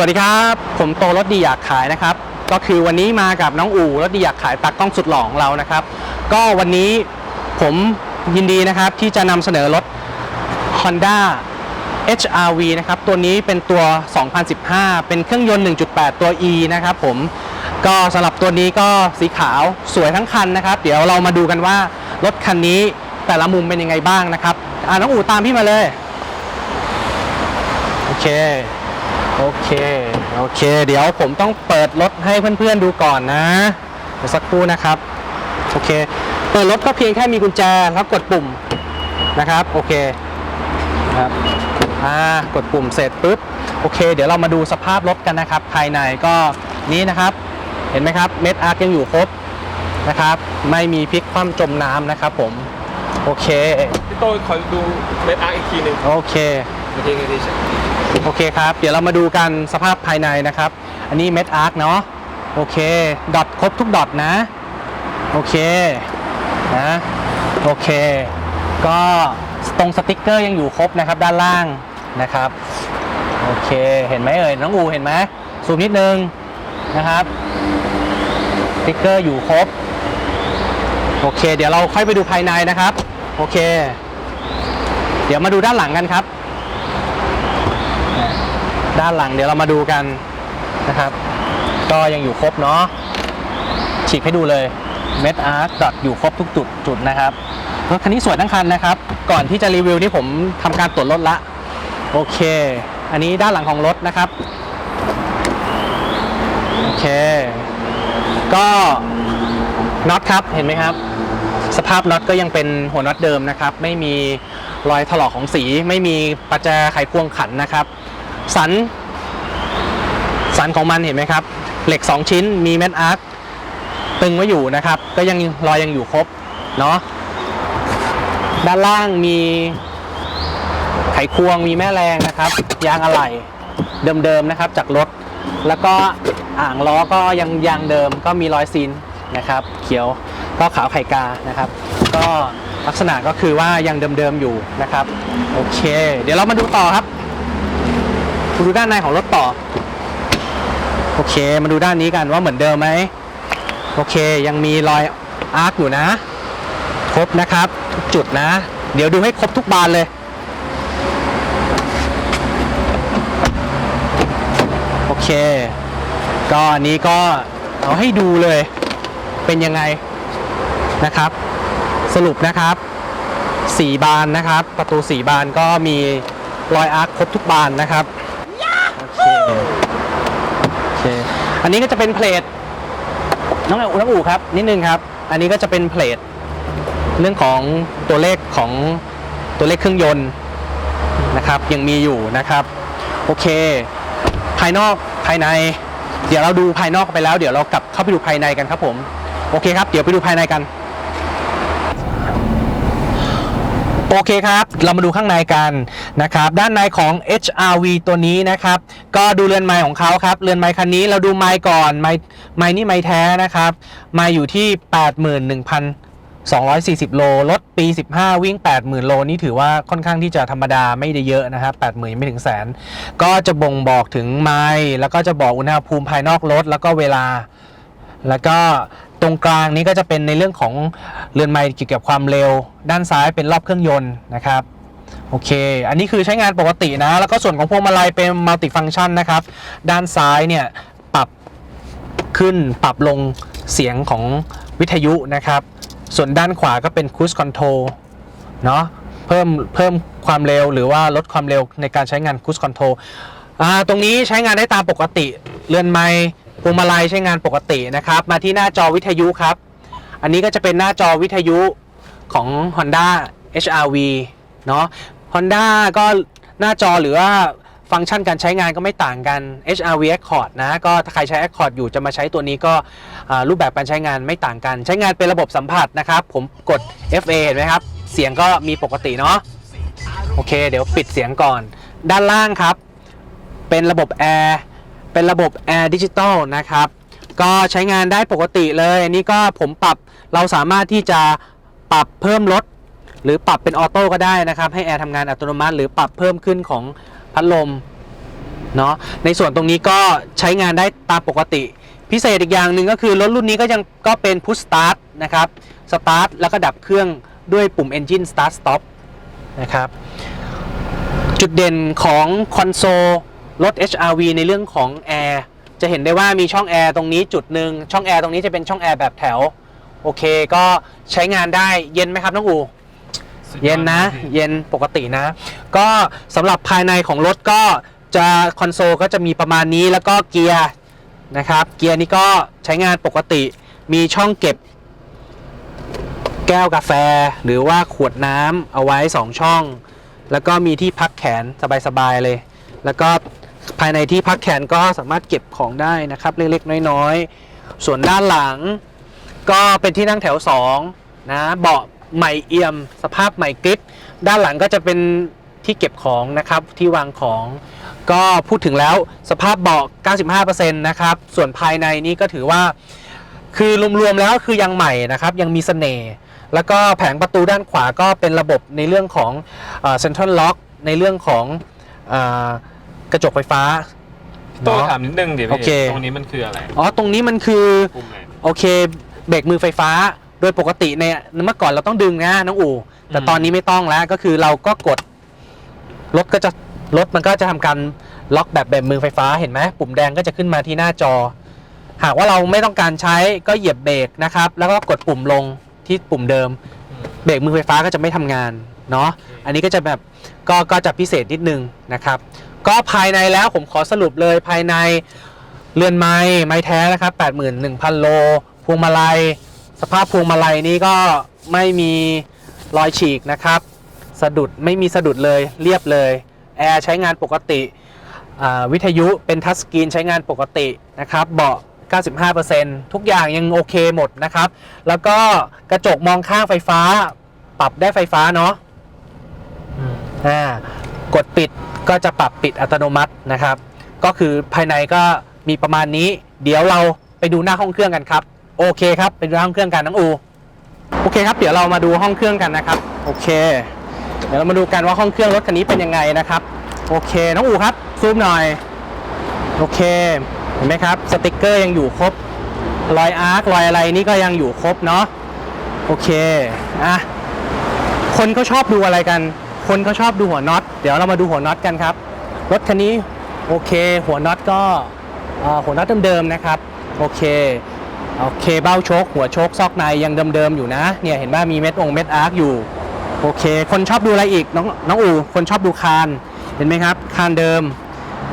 สวัสดีครับ ผมโตรถดีอยากขายนะครับ ก็คือวันนี้มากับน้องอู่รถดีอยากขายตากล้องสุดหล่อของเรานะครับ ก็วันนี้ผมยินดีนะครับที่จะนำเสนอรถ Honda HRV นะครับ ตัวนี้เป็นตัว 2015 เป็นเครื่องยนต์ 1.8 ตัว E นะครับผมก็สำหรับตัวนี้ก็สีขาวสวยทั้งคันนะครับ เดี๋ยวเรามาดูกันว่ารถคันนี้แต่ละมุมเป็นยังไงบ้างนะครับอ่าน้องอู่ตามพี่มาเลย โอเค โอเคโอเค เดี๋ยวผมต้องเปิดรถให้เพื่อนๆดูก่อนนะเดี๋ยวสักครู่นะครับโอเค เปิดรถก็เพียงแค่มีกุญแจแล้วกดปุ่มนะครับโอเคครับอ่ากดปุ่มเสร็จปุ๊บโอเค เดี๋ยวเรามาดูสภาพรถกันนะครับ ภายในก็นี้นะครับ เห็นไหมครับเม็ดอาร์คยังอยู่ครบนะครับ ไม่มีพลิกคว่ำจมน้ำนะครับ ผมโอเคพี่โต้ขอดูเมทอาร์อีกทีหนึ่งโอเคโอเคโอเคใช่ โอเคครับ เดี๋ยวเรามาดูกันสภาพภายในนะครับ อันนี้เม็ดอาร์คเนาะโอเคดอทครบทุกดอทนะ โอเคนะโอเค ก็ตรงสติกเกอร์ยังอยู่ครบนะครับด้านล่างนะครับโอเคเห็นไหมเอ่ยน้องอูเห็นไหมซูมนิดนึงนะครับสติกเกอร์อยู่ครบโอเค เดี๋ยวเราค่อยไปดูภายในนะครับ โอเค เดี๋ยวมาดูด้านหลังกันครับ ด้านหลังเดี๋ยวเรามาดูกันนะครับ ก็ยังอยู่ครบเนาะฉีกให้ดูเลยเม็ดอาร์ตดอทอยู่ครบทุกจุดจุดนะครับรถคันนี้สวยทั้งคันนะครับ ก่อนที่จะรีวิวนี่ผมทำการตรวจรถละ โอเค อันนี้ด้านหลังของรถนะครับ โอเค ก็น็อตครับเห็นไหมครับ สภาพน็อตก็ยังเป็นหัวน็อตเดิมนะครับ ไม่มีรอยถลอกของสี ไม่มีประแจไขควงขันนะครับ สัน สันของมันเห็นไหมครับ เหล็ก 2 ชิ้นมีเม็ดอาร์คตึงไว้อยู่นะครับ ก็ยังรอยยังอยู่ครบเนาะด้านล่างมีไขควงมีแม่แรงนะครับ ยางอะไหล่เดิมๆนะครับ จากรถ แล้วก็อ่างล้อก็ยังยางเดิมก็มีรอยซีนนะครับ เขียวก็ขาวไข่กานะครับ ก็ลักษณะก็คือว่ายังเดิมๆอยู่นะครับ โอเค เดี๋ยวเรามาดูต่อครับ มาดูด้านในของรถต่อ โอเค มาดูด้านนี้กันว่าเหมือนเดิมไหม โอเค ยังมีรอยอาร์คอยู่นะ ครบนะครับ ทุกจุดนะ เดี๋ยวดูให้ครบทุกบานเลย โอเค ก็อันนี้ก็เอาให้ดูเลย เป็นยังไงนะครับ สรุปนะครับสี่บานนะครับ ประตูสี่บานก็มีรอยอาร์คครบทุกบานนะครับ โอเค โอเค อันนี้ก็จะเป็นเพลทน้องอูน้องอูครับ นิดนึงครับ อันนี้ก็จะเป็นเพลทเรื่องของตัวเลขของตัวเลขเครื่องยนต์นะครับยังมีอยู่นะครับ โอเค ภายนอกภายใน เดี๋ยวเราดูภายนอกไปแล้ว เดี๋ยวเรากลับเข้าไปดูภายในกันครับผม โอเคครับ เดี๋ยวไปดูภายในกัน โอเคครับ เรามาดูข้างในกันนะครับด้านในของ HRV ตัวนี้นะครับก็ดูเรือนไม้ของเขาครับเรือนไม้คันนี้เราดูไม้ก่อนไม้ไม้นี่ไม้แท้นะครับไม้อยู่ที่ 81,240 โลรถปี 15 วิ่ง 80,000 โลนี่ถือว่าค่อนข้างที่จะธรรมดาไม่ได้เยอะนะครับ80,000ยังไม่ถึงแสน ก็จะบ่งบอกถึงไม้แล้วก็จะบอกอุณหภูมิภายนอกรถแล้วก็เวลา แล้วก็ ตรงกลางนี้ก็จะเป็นในเรื่องของเรือนไม้เกี่ยวกับความเร็ว ด้านซ้ายเป็นรอบเครื่องยนต์นะครับโอเค อันนี้คือใช้งานปกตินะ แล้วก็ส่วนของพวงมาลัยเป็นมัลติฟังชันนะครับ ด้านซ้ายเนี่ยปรับขึ้นปรับลงเสียงของวิทยุนะครับ ส่วนด้านขวาก็เป็นคู i คอนโทรลเนาะ เพิ่มเพิ่มความเร็วหรือว่าลดความเร็วในการใช้งานคู i คอนโทรลตรงนี้ใช้งานได้ตามปกติเรือนไม้ พวงมาลัยใช้งานปกตินะครับ มาที่หน้าจอวิทยุครับ อันนี้ก็จะเป็นหน้าจอวิทยุของ Honda HRV เนาะ Honda ก็หน้าจอหรือว่าฟังก์ชันการใช้งานก็ไม่ต่างกัน HRV Accord นะ ก็ถ้าใครใช้ Accord อยู่จะมาใช้ตัวนี้ก็รูปแบบการใช้งานไม่ต่างกัน ใช้งานเป็นระบบสัมผัสนะครับ ผมกด FA เห็นไหมครับ เสียงก็มีปกติเนาะ โอเค เดี๋ยวปิดเสียงก่อน ด้านล่างครับ เป็นระบบแอร์ เป็นระบบแอร์ดิจิตอลนะครับ ก็ใช้งานได้ปกติเลย อันนี้ก็ผมปรับเราสามารถที่จะปรับเพิ่มลด หรือปรับเป็นออโต้ก็ได้นะครับ ให้แอร์ทำงานอัตโนมัติ หรือปรับเพิ่มขึ้นของพัดลมเนาะในส่วนตรงนี้ก็ใช้งานได้ตามปกติ พิเศษอีกอย่างหนึ่งก็คือรถรุ่นนี้ก็ยังก็เป็น push start นะครับ start แล้วก็ดับเครื่องด้วยปุ่ม engine start stop นะครับ จุดเด่นของคอนโซล รถ HRV ในเรื่องของแอร์จะเห็นได้ว่ามีช่องแอร์ตรงนี้จุดหนึ่งช่องแอร์ตรงนี้จะเป็นช่องแอร์แบบแถว โอเคก็ใช้งานได้เย็นไหมครับน้องอู เย็นนะ เย็นปกตินะ ก็สำหรับภายในของรถก็จะคอนโซลก็จะมีประมาณนี้แล้วก็เกียร์นะครับ เกียร์นี้ก็ใช้งานปกติ มีช่องเก็บ แก้วกาแฟ หรือว่าขวดน้ำเอาไว้ 2 ช่อง แล้วก็มีที่พักแขนสบายๆเลย แล้วก็ ภายในที่พักแขนก็สามารถเก็บของได้นะครับ เล็กๆ น้อยๆ ส่วนด้านหลัง ก็เป็นที่นั่งแถว2นะเบาะใหม่เอี่ยม สภาพใหม่กริบด้านหลังก็จะเป็นที่เก็บของนะครับที่วางของก็พูดถึงแล้วสภาพเบาะ 95%นะครับ ส่วนภายในนี้ก็ถือว่า คือรวมๆแล้วคือยังใหม่นะครับ ยังมีเสน่ห์ แล้วก็แผงประตูด้านขวาก็เป็นระบบในเรื่องของเซ็นทรัลล็อกในเรื่องของอ กระจกไฟฟ้าพี่โต้เนาะ ถามนิดนึงเดี๋ยวโอเค ตรงนี้มันคืออะไรอ๋อตรงนี้มันคือ ปุ่มไหน โอเคเบรกมือไฟฟ้า โดยปกติในเมื่อก่อนเราต้องดึงนะน้องอู่แต่อืม ตอนนี้ไม่ต้องแล้วก็คือเราก็กดรถก็จะรถมันก็จะทำการล็อกแบบแบบมือไฟฟ้าเห็นไหมปุ่มแดงก็จะขึ้นมาที่หน้าจอ หากว่าเราไม่ต้องการใช้ก็เหยียบเบรกนะครับ แล้วก็กดปุ่มลงที่ปุ่มเดิมอืมเบรกมือไฟฟ้าก็จะไม่ทำงาน เนาะอันนี้ก็จะแบบก็ก็จะพิเศษนิดนึงนะครับ ก็ภายในแล้วผมขอสรุปเลยภายในเรือนไม้ไม้แท้นะครับ 81,000 โล พวงมาลัย สภาพพวงมาลัยนี้ก็ไม่มีรอยฉีกนะครับ สะดุดไม่มีสะดุดเลยเรียบเลยแอร์ใช้งานปกติอ่าวิทยุเป็นทัชสกรีนใช้งานปกตินะครับ เบาะ 95%ทุกอย่างยังโอเคหมดนะครับ แล้วก็กระจกมองข้างไฟฟ้า ปรับได้ไฟฟ้าเนาะ อ่ากดปิดก็จะปรับปิดอัตโนมัตินะครับ ก็คือภายในก็มีประมาณนี้ เดี๋ยวเราไปดูหน้าห้องเครื่องกันครับ โอเคครับไปดูหน้าห้องเครื่องกันน้องอู โอเคครับ เดี๋ยวเรามาดูห้องเครื่องกันนะครับ โอเค เดี๋ยวเรามาดูกันว่าห้องเครื่องรถคันนี้เป็นยังไงนะครับ โอเค น้องอูครับซูมหน่อย โอเค เห็นไหมครับ สติกเกอร์ยังอยู่ครบ รอยอาร์ครอยอะไรนี่ก็ยังอยู่ครบเนาะ โอเค อะ คนเขาชอบดูอะไรกัน คนเขาชอบดูหัวน็อต เดี๋ยวเรามาดูหัวน็อตกันครับ รถคันนี้โอเค หัวน็อตก็เอ่อหัวน็อตเดิมๆนะครับ โอเค โอเค เบ้าโชคหัวโชคซอกในยังเดิมๆอยู่นะ เนี่ยเห็นว่ามีเม็ดองค์เม็ดอาร์คอยู่ โอเค คนชอบดูอะไรอีก น้องน้องอู คนชอบดูคาน เห็นไหมครับ คานเดิม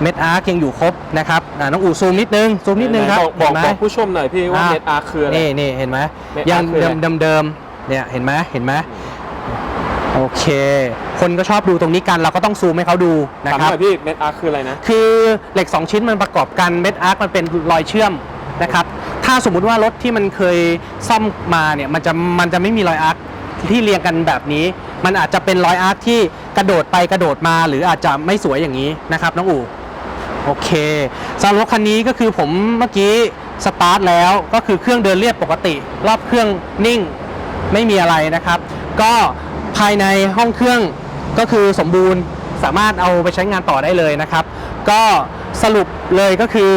เม็ดอาร์คยังอยู่ครบนะครับอะน้องอูซูมนิดนึง ซูมนิดนึงครับ บอกบอกเห็นไหมบอกผู้ชมหน่อยพี่ว่าอะเน็ตอาร์คืออะไร นี่นี่เห็นไหม Net ยัง Arc คือเดิอะมไรเดิมเดิมเนี่ย เห็นไหมเห็นไหม โอเค คนก็ชอบดูตรงนี้กันเราก็ต้องซูมให้เขาดูนะถามครับหน่อยพี่เน็ตอาร์คืออะไรนะ คือเหล็ก 2 ชิ้นมันประกอบกันเม็ดอาร์คมันเป็นรอยเชื่อมนะครับ ถ้าสมมุติว่ารถที่มันเคยซ่อมมาเนี่ยมันจะมันจะไม่มีรอยอาร์คที่เรียงกันแบบนี้ มันอาจจะเป็นรอยอาร์คที่กระโดดไปกระโดดมา หรืออาจจะไม่สวยอย่างนี้นะครับน้องอู๋โอเคสำหรับรถคันนี้ก็คือผมเมื่อกี้สตาร์ทแล้วก็คือเครื่องเดินเรียบปกติ รอบเครื่องนิ่ง ไม่มีอะไรนะครับ ก็ ภายในห้องเครื่องก็คือสมบูรณ์สามารถเอาไปใช้งานต่อได้เลยนะครับ ก็สรุปเลยก็คือ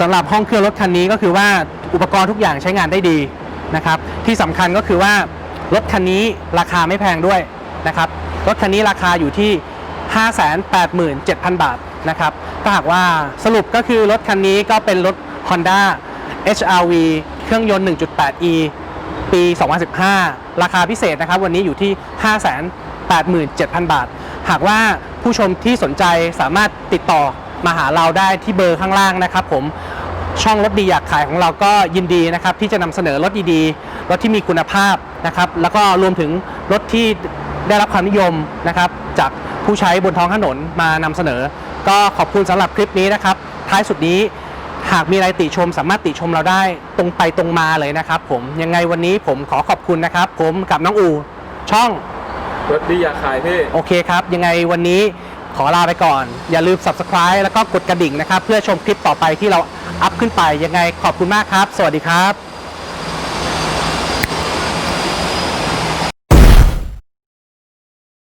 สำหรับห้องเครื่องรถคันนี้ก็คือว่าอุปกรณ์ทุกอย่างใช้งานได้ดีนะครับ ที่สำคัญก็คือว่ารถคันนี้ราคาไม่แพงด้วยนะครับ รถคันนี้ราคาอยู่ที่ 587,000 บาทนะครับถ้าหากว่าสรุปก็คือรถคันนี้ก็เป็นรถ Honda HRV เครื่องยนต์ 1.8e ปี 2015 ราคาพิเศษนะครับ วันนี้อยู่ที่ 587,000 บาท หากว่าผู้ชมที่สนใจสามารถติดต่อมาหาเราได้ที่เบอร์ข้างล่างนะครับผมช่องรถดีอยากขายของเราก็ยินดีนะครับ ที่จะนำเสนอรถดีๆ รถที่มีคุณภาพนะครับ แล้วก็รวมถึงรถที่ได้รับความนิยมนะครับ จากผู้ใช้บนท้องถนนมานำเสนอ ก็ขอบคุณสำหรับคลิปนี้นะครับ ท้ายสุดนี้ หากมีอะไรติชมสามารถติชมเราได้ตรงไปตรงมาเลยนะครับผมยังไงวันนี้ผมขอขอบคุณนะครับ ผมกับน้องอู ช่องรถดีอยากขายพี่ โอเคครับ ยังไงวันนี้ขอลาไปก่อน อย่าลืม subscribe แล้วก็กดกระดิ่งนะครับ เพื่อชมคลิปต่อไปที่เราอัพขึ้นไปยังไงขอบคุณมากครับ สวัสดีครับ